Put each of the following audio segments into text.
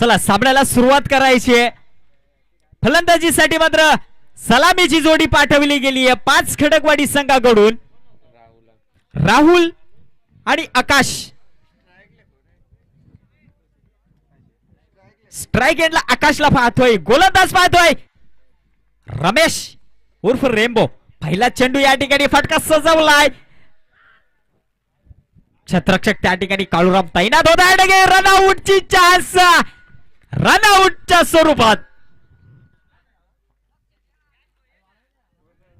चला सामन्याला सुरुवात करायची आहे. फलंदाजीसाठी मात्र सलामीची जोडी पाठवली गेली आहे. पाच खडकवाडी संघाकडून. राहुल आणि आकाश. स्ट्राईक एंडला आकाशला पाहतोय. गोलंदाज पाहतोय. रमेश उर्फ रेम्बो. पहिला चेंडू या ठिकाणी फटका सजवलाय. छत्रक्षक त्या ठिकाणी काळूराम तैनात होता रनआउटची चान्स रनआउटच्या स्वरूपात.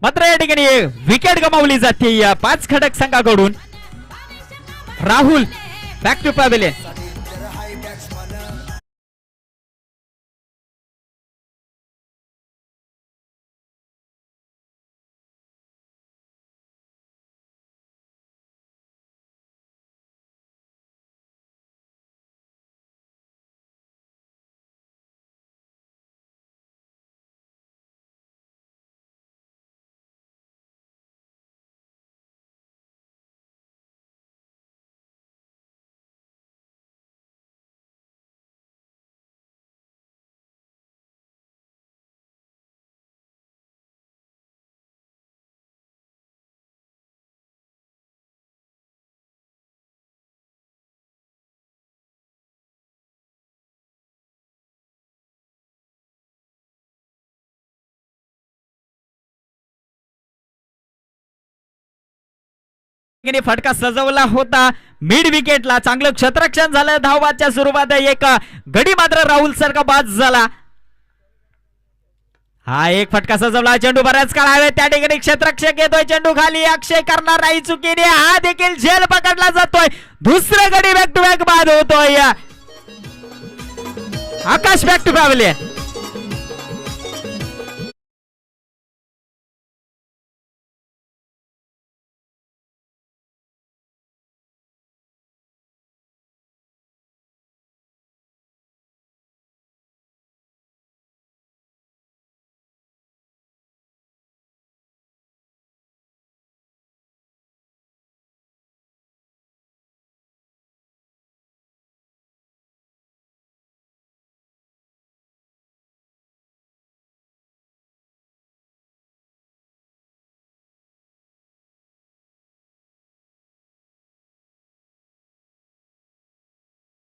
मात्र या ठिकाणी विकेट गमावली जाते या पाच खडक संघाकडून. राहुल बॅक टू पॅवेलियन फटका सजवला होता. मिड विकेटला चांगलं क्षत्रक्षण झालं. धावबादच्या सुरुवात एक गडी मात्र राहुल सारखा बाद झाला. हा एक फटका सजवला चेंडू बऱ्याच काळ हवे त्या ठिकाणी क्षेत्रक्षक येतोय. चेंडू खाली अक्षय करणार. नाही चुकीने. हा देखील झेल पकडला जातोय. दुसरं गडी बॅक टू बॅक बाद होतोय. आकाश बॅक टू पॅव्हलियन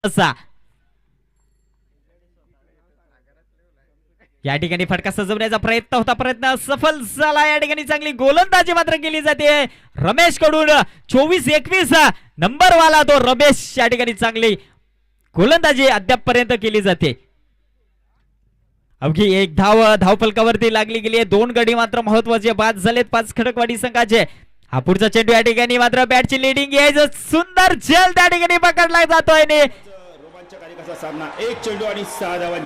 असा. या ठिकाणी फटका सजवण्याचा प्रयत्न होता प्रयत्न सफल झाला. या ठिकाणी चांगली गोलंदाजी मात्र केली जाते. रमेशकडून चोवीस एकवीस नंबर वाला तो रमेश. या ठिकाणी चांगली गोलंदाजी अद्याप पर्यंत केली जाते. अवघी एक धाव धावफलकावरती लागली गेली आहे. दोन गडी मात्र महत्त्वाचे बाद झालेत. पाच खडकवाडी संघाचे. हा पुढचा चेंडू या ठिकाणी मात्र बॅटची लिडिंग यायचं. सुंदर झेल त्या ठिकाणी पकडला जातोय. सामना एक चेंडू आणि सहा धावा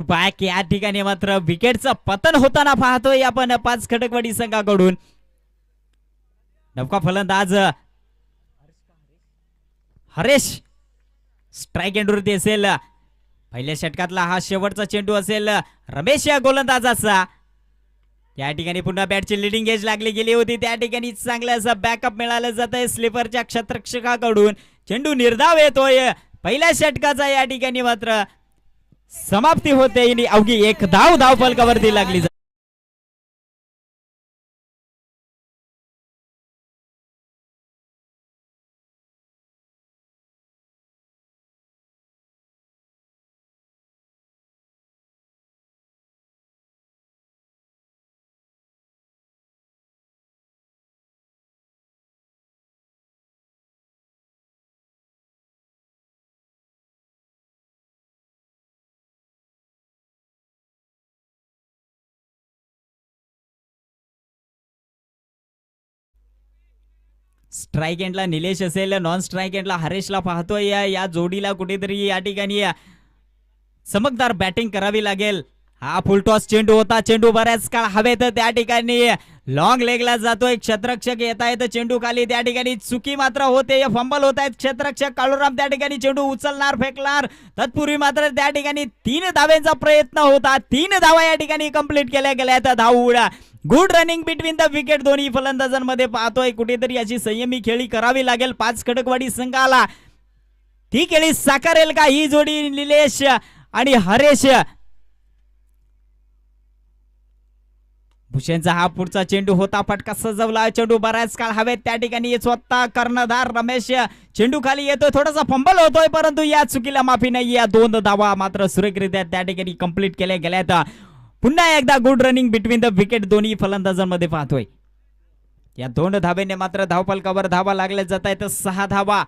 बॅक या ठिकाणी मात्र विकेटचं पतन होताना पाहतोय आपण पाच खटकवाडी संघाकडून. नवका फलंदाज हरेश स्ट्राईक एंडवरती असेल. पहिल्या षटकातला हा शेवटचा चेंडू असेल. रमेश या गोलंदाजाचा. या ठिकाणी पुन्हा बॅटची लिडिंग एज लागली गेली होती. त्या ठिकाणी चांगलं असं बॅकअप मिळालं जात आहे स्लिपरच्या क्षत्रक्षकाकडून. चेंडू निर्धाव येतोय. पहिल्या षटकाचा या ठिकाणी मात्र समाप्ती होते. आणि अवघी एक धाव धाव फलकावरती लागली. स्ट्राईक एंडला निलेश असेल नॉन स्ट्राईक एंडला हरेशला पाहतोय या या जोडीला कुठेतरी या ठिकाणी चमकदार बॅटिंग करावी लागेल. हा फुलटॉस चेंडू होता चेंडू बऱ्याच काळ हवेत त्या ठिकाणी. लॉंग लेगला जातोय क्षेत्रक्षक येत आहेत चेंडू खाली त्या ठिकाणी. चुकी मात्र होते फंबल होत आहेत क्षेत्रक्षक काळूराम त्या ठिकाणी चेंडू उचलणार फेकणार. तत्पूर्वी मात्र त्या ठिकाणी तीन धावेचा प्रयत्न होता. तीन धावा या ठिकाणी कंप्लीट केल्या गेल्या आहेत. धाव उड्या good running between the wicket दोन्ही फलंदाजांमध्ये पाहतोय. कुठेतरी याची संयमी खेळी करावी लागेल. पाच खडकवाडी संघाला ही खेळी साकारेल का? ही जोडी निलेश आणि हरेश. भूषणचा हा पुढचा चेंडू होता. फटका सजवला. चेंडू बऱ्याच काळ हवेत. त्या ठिकाणी स्वतः कर्णधार रमेश. चेंडू खाली येतोय. थोडासा फंबल होतोय परंतु या चुकीला माफी नाही. या दोन धावा मात्र सुरेखरित्या त्या ठिकाणी कंप्लीट केल्या गेल्यात. पुन्हा एकदा good running between the wicket दोन्ही फलंदाजांमध्ये पाहतोय. या दोन धाबेने मात्र धावपलकावर धावा लागल्या जात आहेत सहा धावा.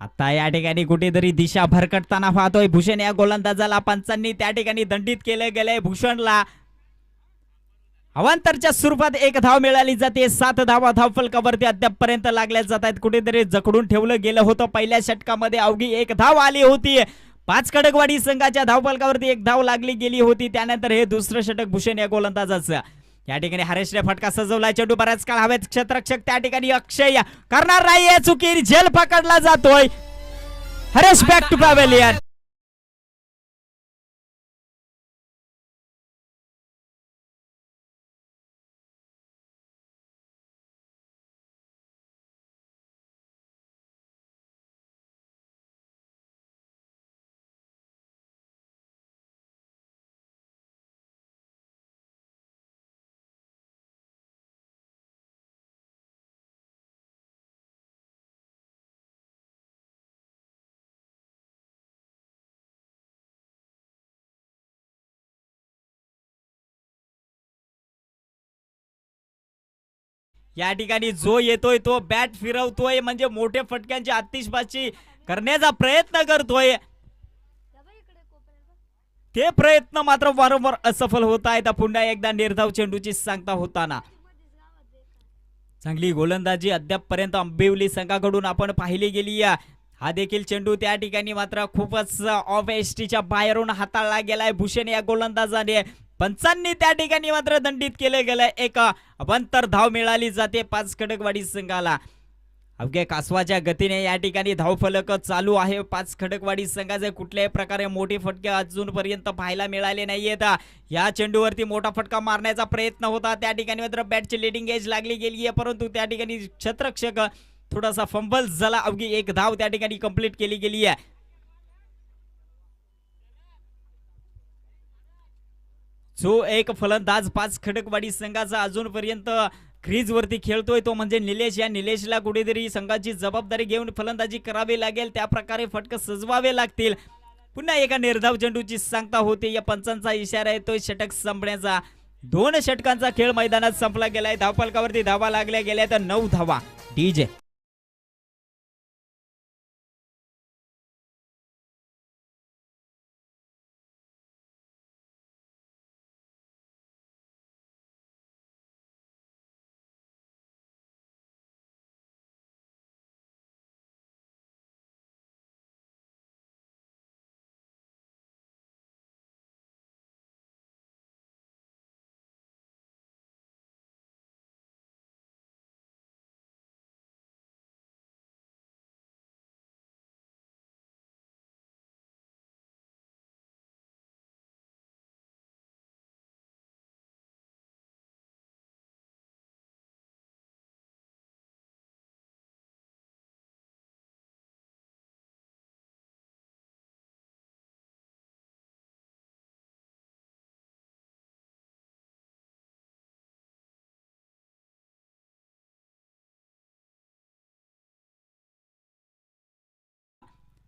आता या ठिकाणी कुठेतरी दिशा भरकटताना पाहतोय. भूषण या गोलंदाजाला पंचांनी त्या ठिकाणी दंडित केले गेले भूषणला अवांतरच्या स्वरूपात एक धाव मिळाली जाते सात धावा धाव फलकावरती अद्यापपर्यंत लागल्या जात आहेत. कुठेतरी जखडून ठेवलं गेलं होतं. पहिल्या षटकामध्ये अवघी एक धाव आली होती. पाच खडकवाडी संघाच्या धावफलकावरती एक धाव लागली गेली होती. त्यानंतर हे दुसरं षटक भूषण या गोलंदाजाचं. या ठिकाणी हरेशने फटका सजवला चेंडू बऱ्याच काळ हवेत. क्षेत्रक्षक त्या ठिकाणी अक्षय. करणार नाही चुकी झेल पकडला जातोय. हरेश बॅक टू पॅवेलियन या ठिकाणी जो येतोय तो बॅट फिरवतोय म्हणजे मोठे फटक्यांची आतिषबाजी करण्याचा प्रयत्न करतोय. ते प्रयत्न मात्र वारंवार असफल होत आहेत. पुन्हा एकदा निर्धाव चेंडूची सांगता होताना. चांगली गोलंदाजी अद्यापपर्यंत आंबिवली संघाकडून आपण पाहिली गेली हा देखील चेंडू त्या ठिकाणी मात्र खूपच ऑफ एस टीच्या बाहेरून हाताळला गेलाय. भूषण या गोलंदाजाने पंचांनी त्या ठिकाणी मात्र दंडित केलं गेलं एक अभंतर धाव मिळाली जाते पाच खडकवाडी संघाला. अवघ्या कासवाच्या गतीने या ठिकाणी धावफलक चालू आहे. पाच खडकवाडी संघाचे कुठल्याही प्रकारे मोठे फटके अजूनपर्यंत पाहायला मिळाले नाहीयेत. या चेंडूवरती मोठा फटका मारण्याचा प्रयत्न होता. त्या ठिकाणी मात्र बॅटची लिडिंग एज लागली गेली आहे. परंतु त्या ठिकाणी क्षेत्रक्षक थोडासा फंबल झाला. अवघी एक धाव त्या ठिकाणी कंप्लीट केली गेली आहे. जो एक फलंदाज पाच खडकवाडी संघाचा अजूनपर्यंत क्रीज वरती खेळतोय तो म्हणजे निलेश. या निलेशला कुठेतरी संघाची जबाबदारी घेऊन फलंदाजी करावी लागेल. त्या प्रकारे फटक सजवावे लागतील. पुन्हा एका निर्धाव चेंडूची सांगता होते. या पंचांचा इशारा येतोय. षटक संपण्याचा. दोन षटकांचा खेळ मैदानात संपला गेलाय. धावपालकावरती धावा लागल्या गेल्या तर नऊ धावा. डीजे.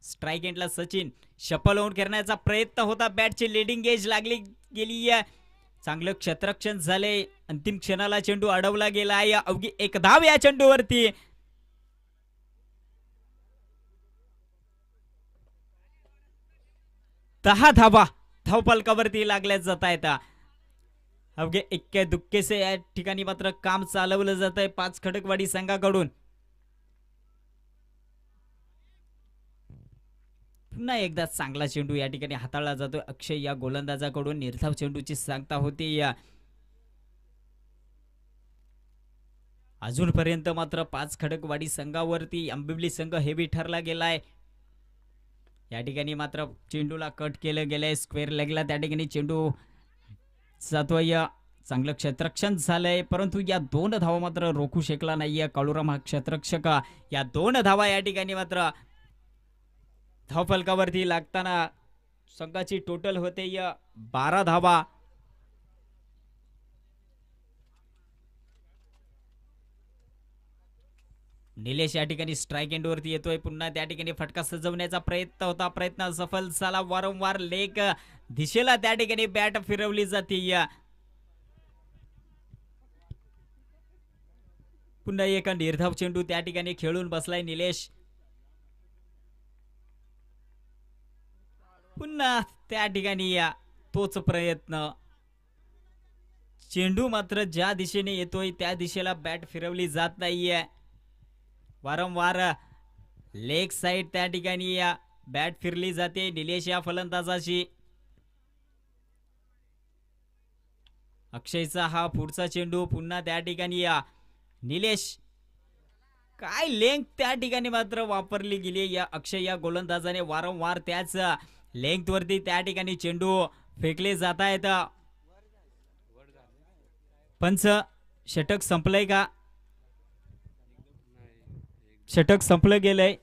स्ट्राईक एंडला सचिन शपल होऊन करण्याचा प्रयत्न होता. बॅटची लिडिंग गेज लागली गेली. आहे. चांगलं क्षत्रक्षण झाले अंतिम क्षणाला चेंडू अडवला गेला. आहे अवघी एक धाव या चेंडूवरती. दहा धावा धावपालकावरती लागल्या जात आहेत. अवघे इक्के दुक्केसे या ठिकाणी मात्र काम चालवलं जात आहे पाच खडकवाडी संघाकडून. पुन्हा एकदा चांगला चेंडू या ठिकाणी हाताळला जातो. अक्षय या गोलंदाजाकडून निर्धाव चेंडूची सांगता होती. या अजूनपर्यंत मात्र पाच खडकवाडी संघावरती आंबिवली संघ हेवी ठरला गेलाय. या ठिकाणी मात्र चेंडूला कट केलं गेलंय. स्क्वेअर लेगला त्या ठिकाणी चेंडू जातोय. चांगलं क्षेत्रक्षण झालंय. परंतु या दोन धावा मात्र रोखू शकला नाहीये काळूराम हा क्षेत्रक्षका या दोन धावा या ठिकाणी मात्र धावफलकावरती लागताना संघाची टोटल होते या बारा धावा. निलेश या ठिकाणी स्ट्राईक एंडवरती येतोय. पुन्हा त्या ठिकाणी फटका सजवण्याचा प्रयत्न होता. प्रयत्न सफल झाला. वारंवार लेक दिशेला त्या ठिकाणी बॅट फिरवली जाते या. पुन्हा एक निर्धाव चेंडू त्या ठिकाणी खेळून बसलाय निलेश. पुन्हा त्या ठिकाणी या. तोच प्रयत्न. चेंडू मात्र ज्या दिशेने येतोय त्या दिशेला बॅट फिरवली जात नाहीये. वारंवार लेग साइड त्या ठिकाणी या. बॅट फिरली जाते निलेश या फलंदाजाशी. अक्षयचा हा पुढचा चेंडू पुन्हा त्या ठिकाणी या. निलेश काय लेंथ त्या ठिकाणी मात्र वापरली गेली या अक्षय या गोलंदाजाने. वारंवार त्याच लेंथ वरती त्या ठिकाणी चेंडू फेकले जात आहेत पंच षटक संपलंय का? षटक संपलं गेलंय.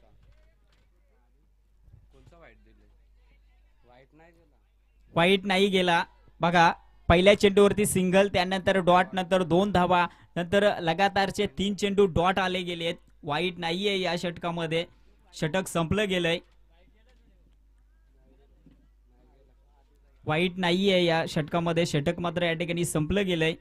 वाईट नाही गेला. बघा पहिल्या चेंडूवरती सिंगल त्यानंतर डॉट नंतर दोन धावा नंतर लगातारचे तीन चेंडू डॉट आले गेलेत. वाईट नाहीये या षटकामध्ये. षटक संपलं गेलंय. वाईट नाहीये या षटकामध्ये. षटक मात्र या ठिकाणी संपलं गेलंय.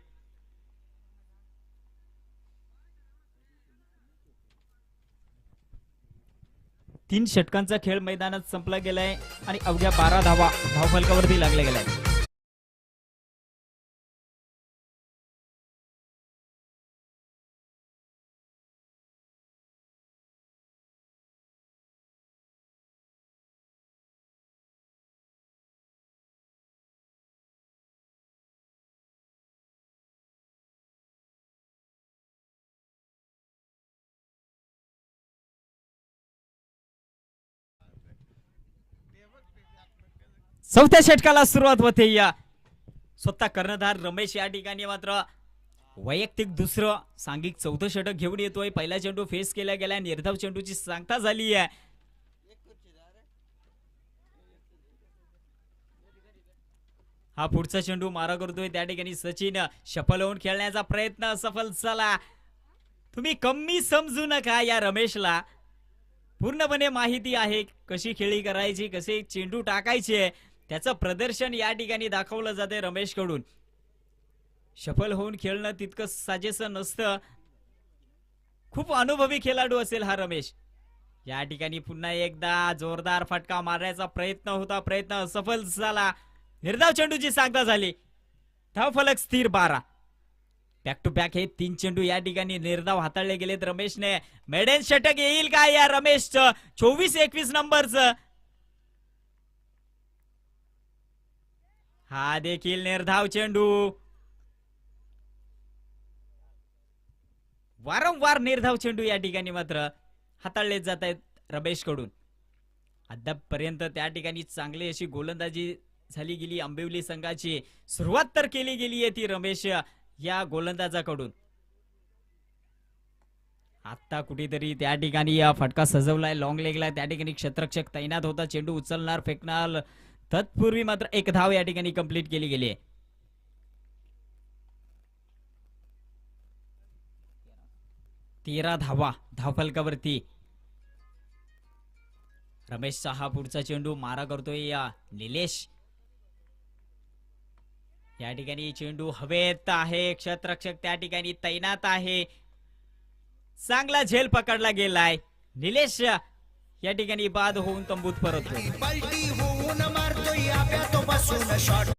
तीन षटकांचा खेळ मैदानात संपला गेलाय आणि अवघ्या बारा धावा धावफलकावरती लागल्या गेलाय चौथ्या षटकाला सुरुवात होते या. स्वतः कर्णधार रमेश या ठिकाणी मात्र वैयक्तिक दुसरं सांघिक चौथं षटक घेऊन येतोय. पहिला चेंडू फेस केला गेला निर्धाव चेंडूची सांगता झाली आहे. हा पुढचा चेंडू मारा करतोय. त्या ठिकाणी सचिन शफल होऊन खेळण्याचा प्रयत्न सफल झाला. तुम्ही कमी समजू नका या रमेशला. पूर्णपणे माहिती आहे कशी खेळी करायची कसे चेंडू टाकायचे. त्याचं प्रदर्शन या ठिकाणी दाखवलं जाते रमेशकडून. सफल होऊन खेळणं तितकं साजेसं नसतं. खूप अनुभवी खेळाडू असेल हा रमेश. या ठिकाणी पुन्हा एकदा जोरदार फटका मारण्याचा प्रयत्न होता प्रयत्न सफल झाला. निर्धाव चेंडूची सांगता झाली. धावफलक स्थिर बारा. बॅक टू बॅक हे तीन चेंडू या ठिकाणी निर्धाव हाताळले गेलेत रमेशने. मेडेन षटक येईल का या रमेशचं? चोवीस एकवीस नंबरचं. हा देखील निर्धाव चेंडू. वारंवार निर्धाव चेंडू या ठिकाणी मात्र हाताळले जात आहेत रमेशकडून अद्यापपर्यंत त्या ठिकाणी चांगली अशी गोलंदाजी झाली गेली आंबिवली संघाची. सुरुवात तर केली गेली आहे ती रमेश या गोलंदाजाकडून. आता कुठेतरी त्या ठिकाणी फटका सजवलाय लॉंग लेगला त्या ठिकाणी क्षेत्रक्षक तैनात होता. चेंडू उचलणार फेकणार. तत्पूर्वी मात्र एक धाव या ठिकाणी कंप्लीट केली गेली आहे. तेरा धावा धावफलकावरती रमेश सहा पुढचा चेंडू मारा करतोय या निलेश. या ठिकाणी चेंडू हवेत आहे क्षत्रक्षक त्या ठिकाणी तैनात आहे. चांगला झेल पकडला गेलाय. निलेश या ठिकाणी बाद होऊन तंबूत परततो आपल्या तो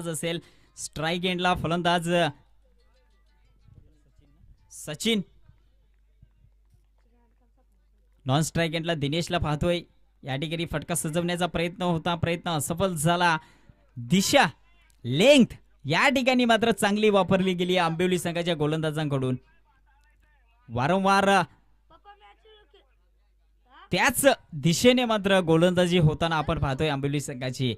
असेल. स्ट्राईक एंडला फलंदाज सचिन. नॉन स्ट्राईक एंडला दिनेशला पाहतोय. या ठिकाणी फटका सजवण्याचा प्रयत्न होता प्रयत्न असफल झाला. दिशा लेंथ या ठिकाणी मात्र चांगली वापरली गेली आंबिवली संघाच्या गोलंदाजांकडून. वारंवार त्याच दिशेने मात्र गोलंदाजी होताना आपण पाहतोय आंबिवली संघाची.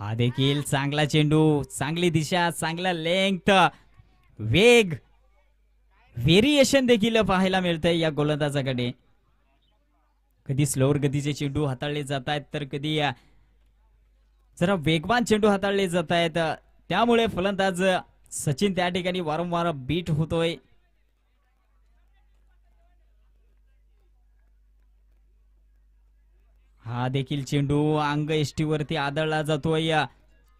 हा देखील चांगला चेंडू चांगली दिशा चांगला लेंथ वेग व्हेरिएशन देखील पाहायला मिळतंय या गोलंदाजाकडे. कधी स्लोअर गतीचे चेंडू हाताळले जात आहेत तर कधी जरा वेगवान चेंडू हाताळले जात आहेत त्यामुळे फलंदाज सचिन त्या ठिकाणी वारंवार बीट होतोय. हा देखील चेंडू अंग एष्टीवरती वरती आदळला जातोय.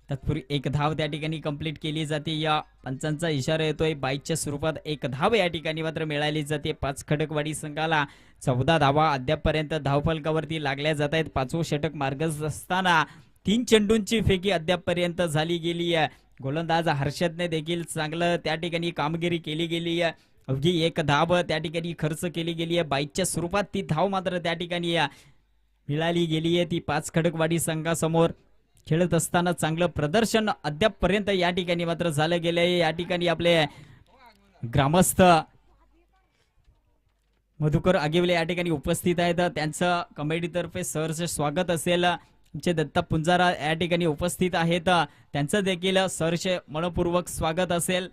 तत्पूर्वी एक धाव त्या ठिकाणी कंप्लीट केली जाते. या पंचांचा इशारा येतोय. बाईकच्या स्वरूपात एक धाव या ठिकाणी मात्र मिळाली जाते. पाच खडकवाडी संघाला चौदा धावा अद्यापपर्यंत धावफलकावरती लागल्या जात आहेत. पाचवं षटक मार्गच असताना तीन चेंडूंची फेकी अद्यापपर्यंत झाली गेली आहे. गोलंदाज हर्षदने देखील चांगलं त्या ठिकाणी कामगिरी केली गेली आहे. अवघी एक धाव त्या ठिकाणी खर्च केली गेली आहे. बाईकच्या स्वरूपात ती धाव मात्र त्या ठिकाणी मिळाली गेली आहे ती पाच खडकवाडी संघासमोर. खेळत असताना चांगलं प्रदर्शन अद्यापपर्यंत या ठिकाणी मात्र झालं गेलं आहे. या ठिकाणी आपले ग्रामस्थ मधुकर आगिवले या ठिकाणी उपस्थित आहेत. त्यांचं कमेडीतर्फे सरचे स्वागत असेल. आमचे दत्ता पुंजारा या ठिकाणी उपस्थित आहेत. त्यांचं देखील सरचे मनपूर्वक स्वागत असेल.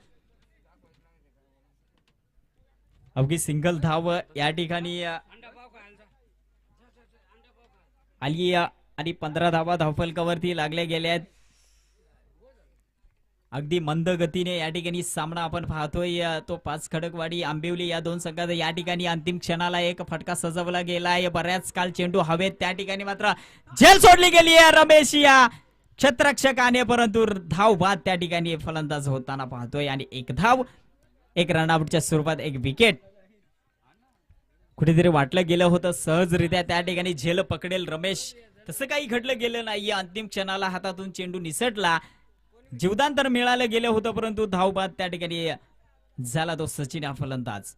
अवघी सिंगल धाव या ठिकाणी आली आणि पंधरा धावा धावफलकावरती लागल्या गेल्या आहेत. अगदी मंद गतीने या ठिकाणी सामना आपण पाहतोय. तो पाच खडकवाडी आंबिवली या दोन संघात या ठिकाणी अंतिम क्षणाला एक फटका सजवला गेला आहे. बऱ्याच काल चेंडू हवेत त्या ठिकाणी मात्र झेल सोडली गेली आहे रमेश या. क्षेत्रक्षकाने परंतु धाव बाद त्या ठिकाणी फलंदाज होताना पाहतोय. आणि एक धाव एक रनआउटच्या स्वरूपात एक विकेट कुठेतरी वाटलं गेलं होतं सहजरित्या त्या ठिकाणी झेल पकडेल रमेश. तसं काही घडलं गेलं नाही अंतिम क्षणाला हातातून चेंडू निसटला. जीवदान तर मिळालं गेलं होतं परंतु धावबाद त्या ठिकाणी झाला तो सचिन हा फलंदाज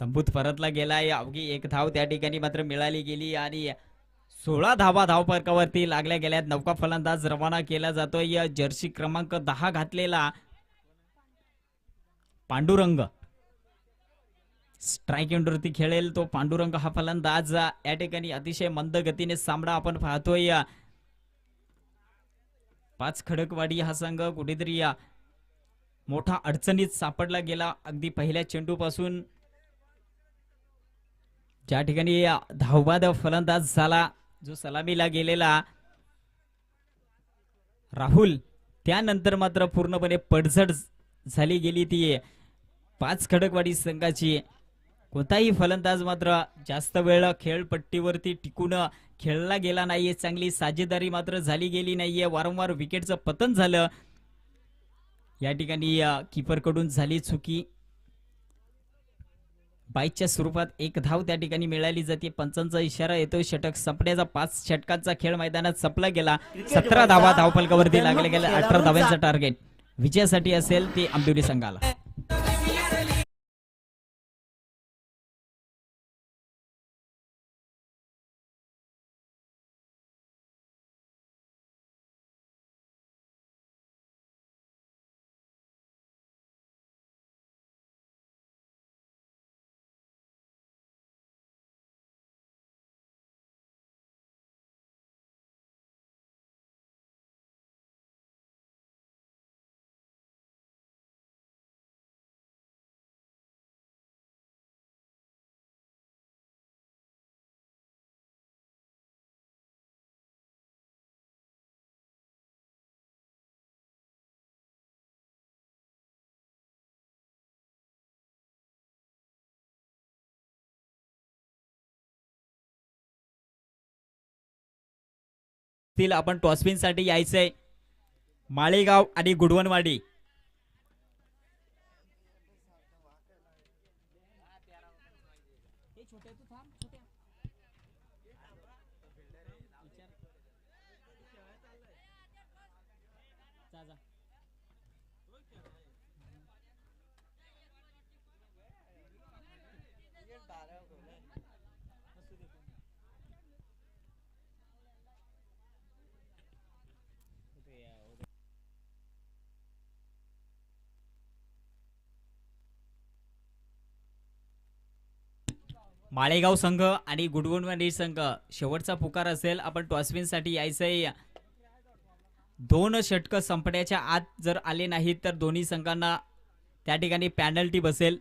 तंबूत परतला गेलाय. अवघी एक धाव त्या ठिकाणी मात्र मिळाली गेली आणि सोळा धावा धावफलकावरती लागल्या गेल्यात. नौका फलंदाज रवाना केला जातोय. जर्सी क्रमांक दहा घातलेला पांडुरंग. स्ट्राईक एंडवरती खेळेल तो पांडुरंग हा फलंदाज या ठिकाणी अतिशय मंद गतीने सामना आपण पाहतोय. पाच खडकवाडी हा संघ कुठेतरी या मोठा अडचणीत सापडला गेला अगदी पहिल्या चेंडूपासून. ज्या ठिकाणी धावबाद फलंदाज झाला जो सलामीला गेलेला राहुल त्यानंतर मात्र पूर्णपणे पडझड झाली गेली ती. पाच खडकवाडी संघाची कोणताही फलंदाज मात्र जास्त वेळ खेळपट्टीवरती टिकून खेळला गेला नाहीये. चांगली साजेदारी मात्र झाली गेली नाहीये. वारंवार विकेटचं पतन झालं. या ठिकाणी किपरकडून झाली चुकी. बाईकच्या स्वरूपात एक धाव त्या ठिकाणी मिळाली जाते. पंचांचा इशारा येतो षटक संपण्याचा पाच षटकांचा खेळ मैदानात संपला गेला. सतरा धावा धावफलकावरती लागल्या गेल्या. अठरा धाव्यांचं टार्गेट विजयासाठी असेल ते आंबिवली संघाला. तील आपण टॉसपिन यायचं आहे माळेगाव आणि गुडवणवाडी. माळेगाव संघ आणि गुडगुणवाडी संघ. शेवटचा पुकार असेल आपण टॉसविनसाठी यायचंय. दोन षटक संपण्याच्या आत जर आले नाहीत तर दोन्ही संघांना त्या ठिकाणी पॅनल्टी बसेल.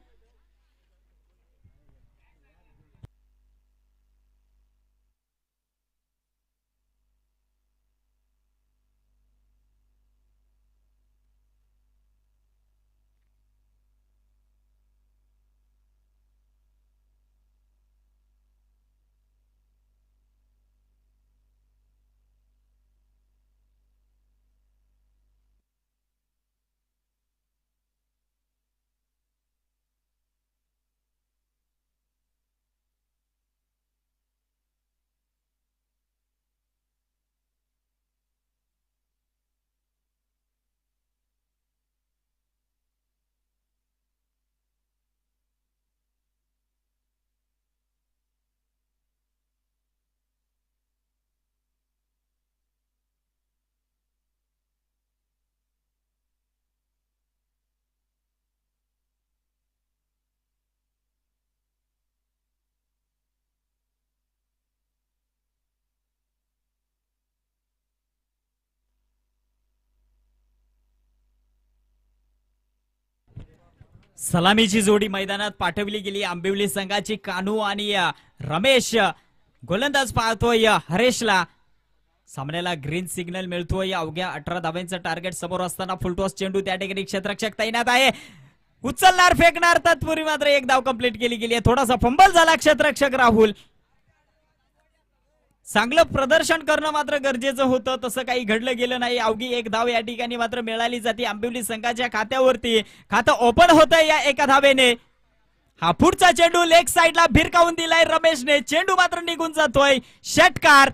सलामीची जोडी मैदानात पाठवली गेली. आंबिवली संघाची कानू आणि रमेश गोलंदाज पाहतोय हरेशला. सामन्याला ग्रीन सिग्नल मिळतोय. अवघ्या अठरा धाब्यांचं टार्गेट समोर असताना फुलटॉस चेंडू त्या ठिकाणी क्षेत्रक्षक तैनात आहे. उचलणार फेकणार तत्पूर्वी मात्र एक धाव कंप्लीट केली गेली आहे. थोडासा फंबल झाला क्षेत्रक्षक राहुल. चांगलं प्रदर्शन करणं मात्र गरजेचं होतं. तसं काही घडलं गेलं नाही. अवघी एक धाव या ठिकाणी मात्र मिळाली जाते आंबिवली संघाच्या खात्यावरती. खातं ओपन होतंय या एका धावेने. हा पुढचा चेंडू लेग साइडला भिरकावून दिलाय रमेशने. चेंडू मात्र निघून जातोय. षटकार.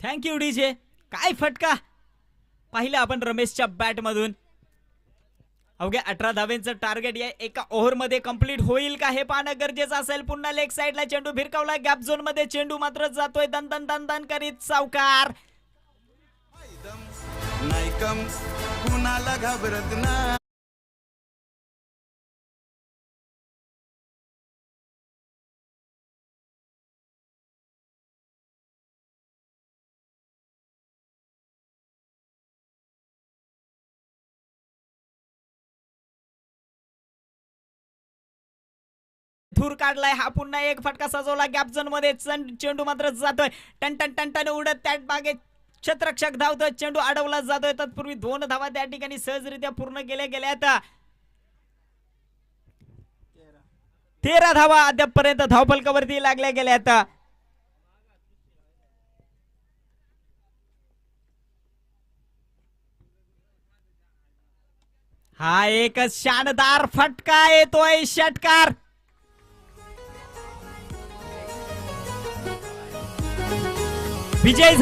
थँक्यू डीजे काय फटका? पाहिलं आपण रमेशच्या बॅटमधून. अवघ्या अठरा धावेंचं टार्गेट या एका ओव्हरमध्ये कंप्लीट होईल का हे पाहणं गरजेचं असेल. पुन्हा लेग साईडला चेंडू भिरकावला गॅप झोनमध्ये चेंडू मात्र जातोय. दन दन दन दन करीत सावकार. नाही कम. कुणाला घाबरत ना धूर काढलाय. हा पुन्हा एक फटका सजवला. गॅप झोनमध्ये चेंडू मात्र जातोय. टन टन टन टन उडत त्या मागे छत्रक्षक धावतोय. चेंडू अडवला जातोय. तत्पूर्वी दोन धावा त्या ठिकाणी सहजरित्या पूर्ण केल्या गेल्या तेरा धावा अद्यापपर्यंत धावफलकावरती लागल्या गेल्या आता हा एक शानदार फटका येतोय षटकार. വിജയ്